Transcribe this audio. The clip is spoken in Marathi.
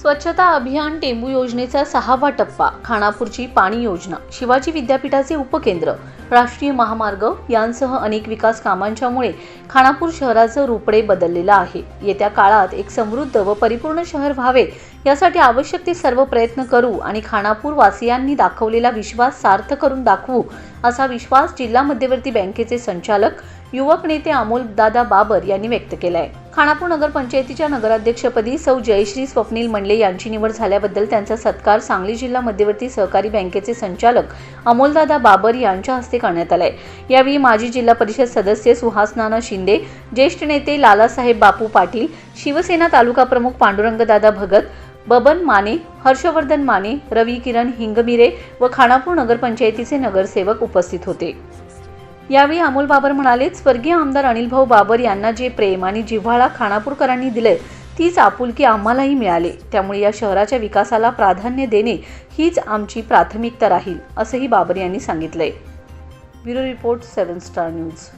स्वच्छता अभियान टेंबू योजनेचा सहावा टप्पा खानापूरची पाणी योजना शिवाजी विद्यापीठाचे उपकेंद्र राष्ट्रीय महामार्ग यांसह अनेक विकास कामांच्यामुळे खानापूर शहराचं रूपडे बदललेलं आहे. येत्या काळात एक समृद्ध व परिपूर्ण शहर व्हावे यासाठी आवश्यक ते सर्व प्रयत्न करू आणि खानापूर वासियांनी दाखवलेला विश्वास सार्थ करून दाखवू असा विश्वास जिल्हा मध्यवर्ती बँकेचे संचालक युवक नेते अमोल दादा बाबर यांनी व्यक्त केलाय. खानापूर नगरपंचायतीच्या नगराध्यक्षपदी सौ जयश्री स्वप्नील मंडले यांची निवड झाल्याबद्दल त्यांचा सत्कार सांगली जिल्हा मध्यवर्ती सहकारी बँकेचे संचालक अमोलदादा बाबर यांच्या हस्ते करण्यात आलाय. यावेळी माजी जिल्हा परिषद सदस्य सुहास नाना शिंदे ज्येष्ठ नेते लालासाहेब बापू पाटील शिवसेना तालुका प्रमुख पांडुरंगदादा भगत बबन माने हर्षवर्धन माने रवी किरण हिंगमिरे व खानापूर नगरपंचायतीचे नगरसेवक उपस्थित होते. यावेळी अमोल बाबर म्हणाले स्वर्गीय आमदार अनिल भाऊ बाबर यांना जे प्रेम आणि जिव्हाळा खानापूरकरांनी दिले तीच आपुलकी आम्हालाही मिळाली. त्यामुळे या शहराच्या विकासाला प्राधान्य देणे हीच आमची प्राथमिकता राहील असंही बाबर यांनी सांगितलंय. Bureau report seven star news.